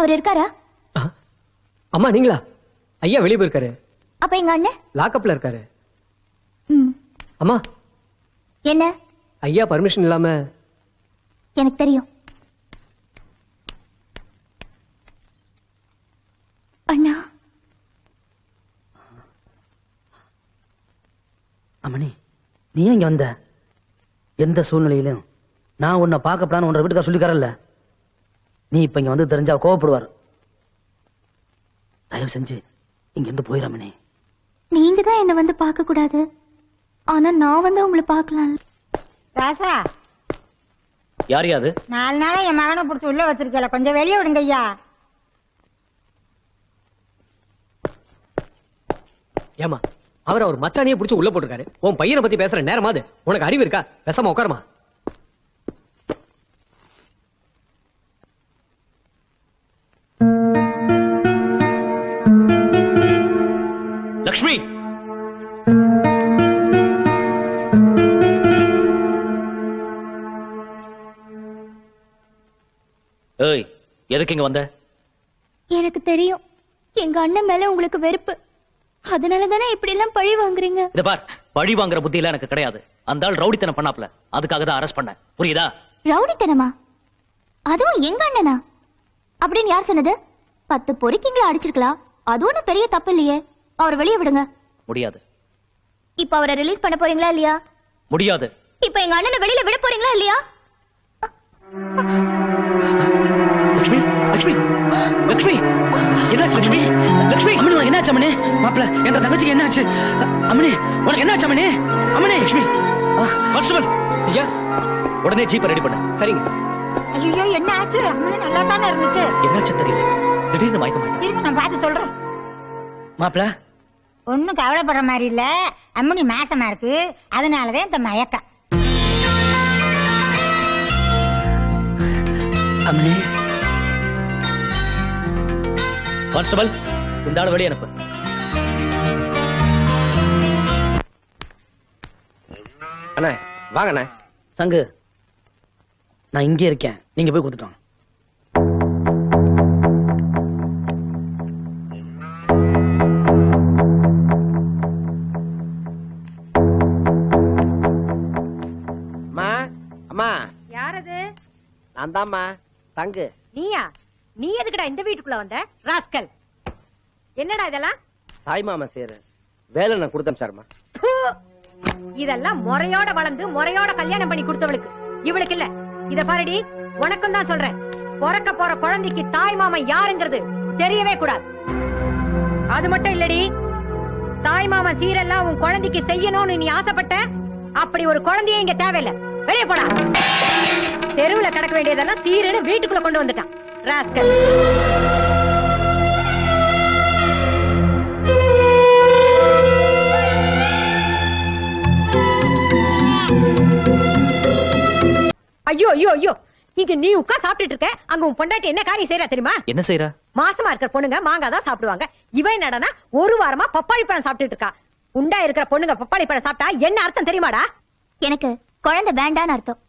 அவர் இருக்காரா? அம்மா நீங்களா? ஐயா வெளியே போயிருக்காரு. அப்ப எங்க அண்ணன்? லாக்அப்ல இருக்காரு. ம். அம்மா. என்ன? ஐயா பர்மிஷன் இல்லாம. எனக்கு தெரியும். அண்ணா. அம்மணி நீ ஏன் இங்க வந்த? எந்த சூழ்நிலையிலும் நான் உன்னை பார்க்கப்படான்னு உன்ற வீட்டுக்கார சொல்லிக்காரல்ல நீ இப்ப இங்க வந்து தெரிஞ்சா கோவப்படுவார். தயவு செஞ்சு இங்க இருந்து போயிடாமணி நீங்க தான் என்ன வந்து பார்க்க கூடாது. ஆனா நான் வந்து உங்களை பார்க்கலாம் ராசா. யார் யாது நாலு நாளா என் மகனை பிடிச்சி உள்ள வச்சிருக்கல. கொஞ்சம் வெளியே விடுங்க ஐயா. ஏமா அவர் அவர் மச்சானியே புடிச்சு உள்ள போட்டிருக்காரு. உன் பையனை பத்தி பேசுற நேரமா அது உனக்கு அறிவு இருக்கா? பேசாம உட்காருமா? ஏய் எதுக்கு இங்க வந்த? எனக்கு தெரியும். எங்க அண்ணன் மேல உங்களுக்கு வெறுப்பு. அதனால தானே இப்படி எல்லாம் பழி வாங்குறீங்க? இத பார் பழி வாங்குற புத்தி எல்லாம் எனக்கு கிடையாது. அந்த ஆள் ரவுடித்தனம் பண்ணாப்ல அதுக்காக தான் அரெஸ்ட் பண்ணேன். புரியுதா? ரவுடித்தனமா? அதுவும் எங்க அண்ணனா? அப்படின்னு யார் சொன்னது? பத்து பொறுக்கிங்களை அடிச்சிருக்கலாம் அது ஒண்ணும் பெரிய தப்பு இல்லையே. அவர் வெளியே விடுங்க. முடியாது. இப்ப அவரை ரிலீஸ் பண்ண போறீங்களா இல்லையா? முடியாது. இப்ப எங்க அண்ணனை வெளியில விட போறீங்களா இல்லையா? லக்ஷ்மி லக்ஷ்மி லக்ஷ்மி. என்னாச்சு லக்ஷ்மி லக்ஷ்மி? அம்மணி உனக்கு என்னாச்சு அம்மணி மாப்பிள என்ற தங்கச்சிக்கு என்னாச்சு? அ- அம்மணி உனக்கு என்னாச்சு அம்மணி லக்ஷ்மி. ஆ, கான்ஸ்டபிள் ஐயா உடனே ஜீப்பை ரெடி பண்ணு. சரிங்க. ஐயோ என்ன ஆச்சு? அம்மா நல்லா தானே இருந்துச்சு. என்னாச்சு தெரியல. திடீர்னு மயக்க மாட்டேன் இருக்கு நான் பார்த்து சொல்றேன். மாப்பிள. ஒண்ணும் கவலைப்படுற மாதிரி இல்ல. அம்மனி மாசமா இருக்கு. அதனாலதான் இந்த மயக்கம். அம்மணி கான்ஸ்டபிள் இந்த ஆள் வெளியே அனுப்பு. அண்ணா வாங்க அண்ணா. சங்கு நான் இங்கே இருக்கேன். நீங்க போய் கொடுத்துட்டோம் அம்மா அம்மா. யாரது நான் தாம்மா தங்கு. நீயா? நீ எதுக்குடா இந்த வீட்டுக்குள்ள வந்த? ராஸ்கல். என்னடா இதெல்லாம்? தாய் மாமா சேரு வேலை நான் கொடுத்தேன் சார்மா! இதெல்லாம் முறையோட வளர்ந்து முறையோட கல்யாணம் பண்ணி கொடுத்தவளுக்கு. இவளுக்கு இல்ல. இத பாருடி உனக்கும் தான் சொல்றேன். பிறக்க போற குழந்தைக்கு தாய் மாமன் யாருங்கிறது தெரியவே கூடாது. அது மட்டும் இல்லடி. தாய் மாமன் சீரெல்லாம் உன் குழந்தைக்கு செய்யணும்னு நீ ஆசைப்பட்ட அப்படி ஒரு குழந்தையே இங்க தேவையில்ல. வெளியே போடா. தெருவுல கிடக்க வேண்டியதெல்லாம் சீருன்னு வீட்டுக்குள்ள கொண்டு வந்துட்டான். ராஸ்கல். ஐயோ ஐயோ ஐயோ. இங்க நீ உட்கா சாப்பிட்டுட்டு இருக்க. அங்க உன் பொண்டாட்டி என்ன காரியம் செய்யறா தெரியுமா? என்ன செய்யற மாசமா இருக்கிற பொண்ணுங்க மாங்காய் தான் சாப்பிடுவாங்க. இவன் என்னடனா ஒரு வாரமா பப்பாளி பழம் சாப்பிட்டுட்டு இருக்கா. உண்டா இருக்கிற பொண்ணுங்க பப்பாளி பழம் சாப்பிட்டா என்ன அர்த்தம் தெரியுமாடா? எனக்கு குழந்தை வேண்டான்னு அர்த்தம்.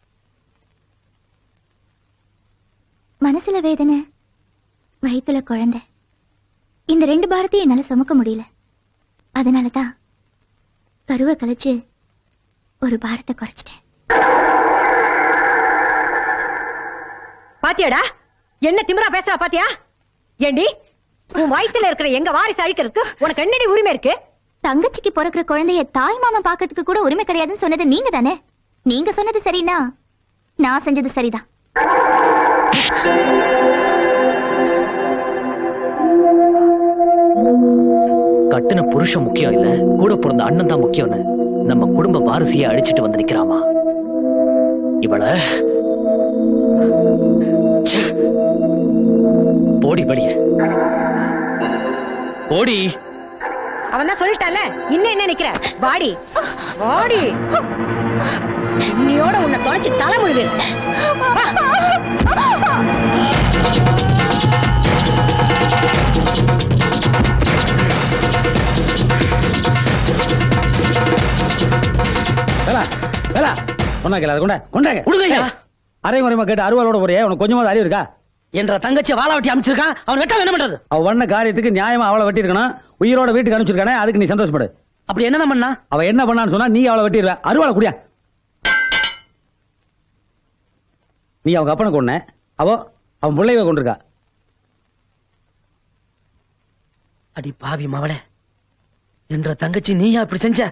மனசுல வேதனை வயித்துல குழந்தை. இந்த ரெண்டு பாரத்தையும் என்னால சுமக்க முடியல. அதனாலதான் கருவை கழிச்சு ஒரு பாரத்தை குறைச்சிட்டேன். பாத்தியாடா? என்ன திமிரா பேசுறா பாத்தியா? ஏண்டி உன் வயித்துல இருக்கிற எங்க வாரிசு அழிக்கிறதுக்கு உனக்கு என்னடி உரிமை இருக்கு? தங்கச்சிக்கு பிறக்கிற குழந்தைய தாய் மாமன் பாக்கிறதுக்கு கூட உரிமை கிடையாதுன்னு சொன்னது நீங்க தானே நீங்க சொன்னது சரினா நான் செஞ்சது சரிதான். கட்டுன புருஷன் முக்கியம் இல்ல. கூட பிறந்த அண்ணன் தான் முக்கியம்னு நம்ம குடும்ப வாரிசையை அழிச்சிட்டு வந்து நிக்கிறாமா? இவள போடி வெளிய போடி. அவன் தான் சொல்லிட்டால இன்னும் என்ன நிக்கிற? வாடி. வாடி. இன்னையோட உன்னை தொலைச்சு தலை முழுவேன் கொண்டாங்க ஐயா. அரை குறைமா கேட்டு அருவாளோட போறியே? உனக்கு கொஞ்சமாவது அறிவு இருக்கா? என்ற தங்கச்சி வாழ வெட்டி அமைச்சிருக்கான். அவன் வெட்ட என்ன பண்றது? அவ பண்ண காரியத்துக்கு நியாயமா அவளை வெட்டி இருக்கணும் உயிரோட வீட்டுக்கு அனுப்பிச்சிருக்கானே அதுக்கு நீ சந்தோஷப்படு. அப்படி என்ன பண்ணா? அவ என்ன பண்ணான்னு சொன்னா நீ அவளை வெட்டிடுவ அருவாளை குடியா. நீ அவங்க அப்பனை கொன்ன. அவ அவன் பிள்ளைவ கொண்டிருக்கா. அடி பாவி மவளே. என்ற தங்கச்சி நீயா இப்படி செஞ்ச?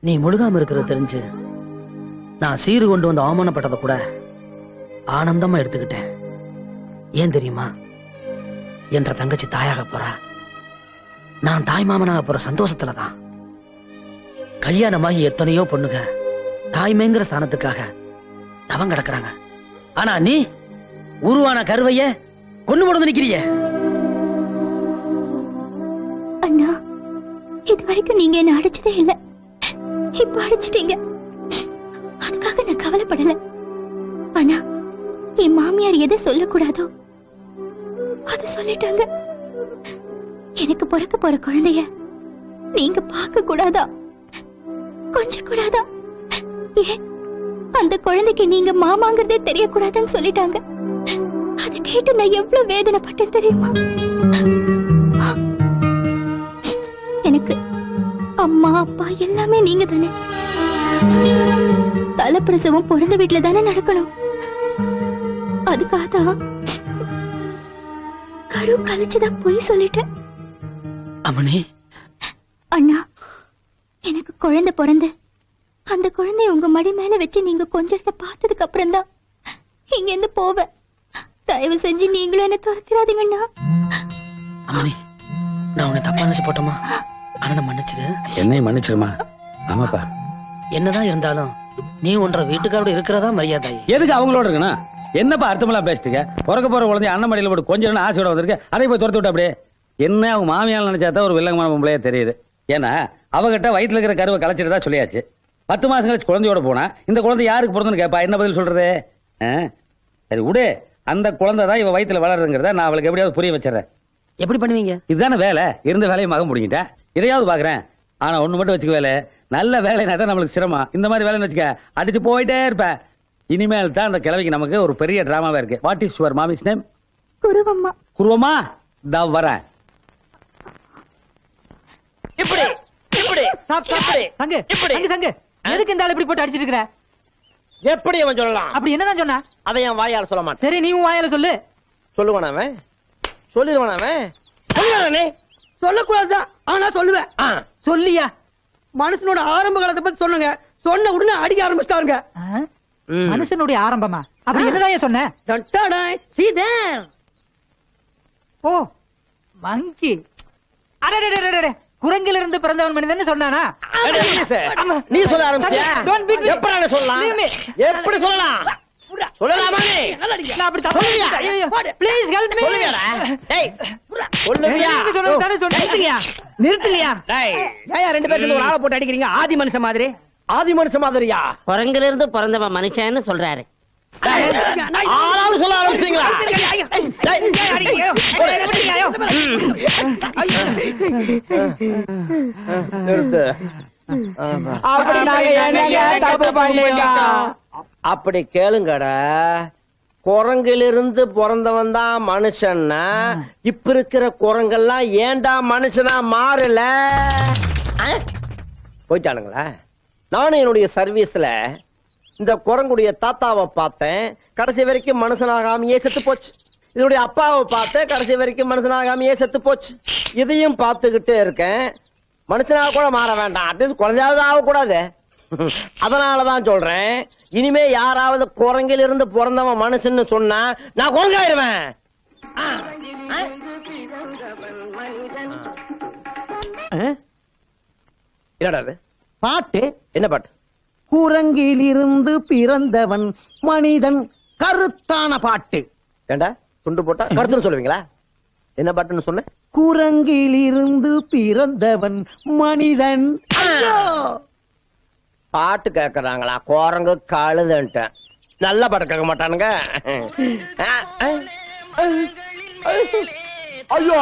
நீ முழுகாம இருக்கிறது தெரிஞ்சு நான் சீறு கொண்டு வந்து அவமானப்பட்டதை கூட ஆனந்தமா எடுத்துக்கிட்டேன். ஏன் தெரியுமா? என்ற தங்கச்சி தாயாக போறா. நான் தாய் மாமனாக போற சந்தோஷத்துல தான் கல்யாணமாகி எத்தனையோ பொண்ணுங்க தாய்மைங்கிற ஸ்தானத்துக்காக தவம் கிடக்குறாங்க. ஆனா நீ உருவான கருவைய கொண்டு முடிந்து நிக்கிறியே. அண்ணா இது வரைக்கும் நீங்க என்ன அடிச்சதே இல்ல. இப்ப அடிச்சிட்டீங்க. கவலைப்படல. ஆனா என் மாமியார் எதை சொல்லக்கூடாதோ அது சொல்லிட்டாங்க. எனக்கு பிறக்க போற குழந்தைய நீங்க பார்க்க கூடாதா? கொஞ்சம் கூடாதா? ஏன்? அந்த குழந்தைக்கு நீங்க மாமாங்கிறதே தெரியக்கூடாதுன்னு சொல்லிட்டாங்க. அதை கேட்டு நான் எவ்வளவு வேதனைப்பட்டேன் தெரியுமா? எனக்கு அம்மா அப்பா எல்லாமே நீங்க தானே தலைப்பிரசவம் பிறந்த வீட்டுல தானே நடக்கணும். அதுக்காக தான் கரு கழிச்சுதான் போய் சொல்லிட்டேன் அம்மனி. அண்ணா எனக்கு குழந்தை பிறந்து அந்த குழந்தைய உங்க மடி மேல வச்சு நீங்க கொஞ்சத்தை பார்த்ததுக்கு அப்புறம் தான் இங்க இருந்து போவேன் தயவு செஞ்சு நீங்களும் என்ன துரத்திராதீங்கண்ணா அம்மனி நான் உன்னை தப்பா நினைச்சு போட்டோமா? அண்ணனை மன்னிச்சிடு. என்னையும் மன்னிச்சிருமா ஆமாப்பா. என்னதான் இருந்தாலும் நீ ஒன்ற வீட்டுக்காரோட இருக்கிறதா மரியாதை? எதுக்கு அவங்களோட இருக்கணும்? என்னப்பா அர்த்தமெல்லாம் பேசிட்டுக்க பிறக்க போற குழந்தை அண்ணன் மடியில போட்டு கொஞ்சம் ஆசையோட வந்திருக்கு? அதை போய் துரத்து விட்டு அப்படியே? என்ன அவங்க மாமியால் நினைச்சா தான் ஒரு வில்லங்கமான பொம்பளையா தெரியுது. ஏன்னா அவகிட்ட வயித்துல இருக்கிற கருவை கலைச்சிட்டு சொல்லியாச்சு. பத்து மாசம் கழிச்சு குழந்தையோட போனா இந்த குழந்தை யாருக்கு பிறந்தன்னு கேப்பா? என்ன பதில் சொல்றது? சரி விடு. அந்த குழந்தை தான் இவ வயித்துல வளருங்கிறத நான் அவளுக்கு எப்படியாவது புரிய வச்சிடறேன். எப்படி பண்ணுவீங்க? இதுதானே வேலை. இருந்த வேலையை மகன் முடிங்கிட்டேன் இதையாவது பாக்குறேன். ஆனா ஒண்ணு மட்டும் வச்சுக்க வேலை. நல்ல வேலைனா தான் நம்மளுக்கு சிரமம். இந்த மாதிரி வேலைன்னு வச்சுக்க அடிச்சு போயிட்டே இருப்பேன் இனிமேல் தான் அந்த கிழவிக்கு நமக்கு ஒரு பெரிய டிராமாவா இருக்கு. What is your mummy's name Guruvamma. Guruvamma தா வரேன். இப்படி இப்படி ஸ்டாப் சங்கு இப்படி. சங்கு சங்கு. எதுக்கு இந்த ஆள் இப்படி போட்டு அடிச்சிட்டு இருக்கிற? எப்படி அவன் சொல்லலாம்? அப்படி என்னதான் சொன்னா? அதை என் வாயால சொல்ல மாட்டேன். சரி நீ உன் வாயால சொல்லு. சொல்லுவான் அவன். சொல்லிடுவான் அவன். சொல்லுவானே சொல்லக்கூடாதுதான். ஆனா சொல்லுவேன். சொல்லியா? மனுஷனோட ஆரம்ப காலத்தை பத்தி சொன்னங்க சொன்ன உடனே அடிக்க ஆரம்பிச்சிட்டாருங்க. மனுஷனுடைய ஆரம்பமா? அப்படி என்னதான் சொன்ன? ஓ மங்கி அடடடடடட குரங்கில இருந்து பிறந்தவன் மனிதன் சொன்னானா. நீ சொல்ல ஆரம்பிச்சியா. எப்படி நான் சொல்லலாம். எப்படி சொல்லலாம்? சொல்லலாமா நீ? நான் அப்படி தப்பு சொல்லுவியா? பண்ணிட்டேன். ஐயோ, ப்ளீஸ் ஹெல்ப் மீ சொல்லுவியாடா டேய். சொல்லுவியா நீங்க தானே சொன்னீங்க. நிறுத்துங்கயா டேய். ஏன் ரெண்டு பேரும் சேர்ந்து ஒரு ஆளை போட்டு அடிக்கிறீங்க ஆதி மனுஷன் மாதிரி ஆதி மனுஷ மாதிரியா குரங்குல இருந்து பிறந்தவன் மனுஷன்னு சொல்றாரு சொல்ல ஆரம்பிச்சீங்களா அப்படி கேளுங்கடா குரங்கிலிருந்து பிறந்தவன் தான் மனுஷன்னா இப்ப இருக்கிற குரங்கெல்லாம் ஏன்டா மனுஷனா மாறல? ஆ? போயிட்டானுங்களா? நானும் என்னுடைய சர்வீஸ்ல இந்த குரங்குடைய தாத்தாவை பார்த்தேன். கடைசி வரைக்கும் மனுஷனாகாமையே செத்து போச்சு. இதனுடைய அப்பாவை பார்த்தேன். கடைசி வரைக்கும் மனுஷனாகாமையே செத்து போச்சு. இதையும் பார்த்துக்கிட்டே இருக்கேன். மனுஷனாக கூட மாற வேண்டாம். அட்லீஸ்ட் குழந்தையாவது ஆகக்கூடாது. அதனாலதான் சொல்றேன். இனிமே யாராவது குரங்கில் இருந்து பிறந்தவன் மனுஷன்னு சொன்னா நான் குரங்காயிருவேன்? என்னடா? பாட்டு. என்ன பாட்டு? குரங்கிலிருந்து பிறந்தவன் மனிதன் கருத்தான பாட்டு. ஏண்டா? துண்டு போட்டா கருத்துன்னு சொல்லுவீங்களா? என்ன பாட்டுன்னு சொன்ன குரங்கிலிருந்து பிறந்தவன் மனிதன். ஐயோ! பாட்டு கேக்குறாங்களா? குரங்கு கழுதுன்ட்டேன் நல்ல பாட்டு கேட்க மாட்டானுங்க. ஐயோ.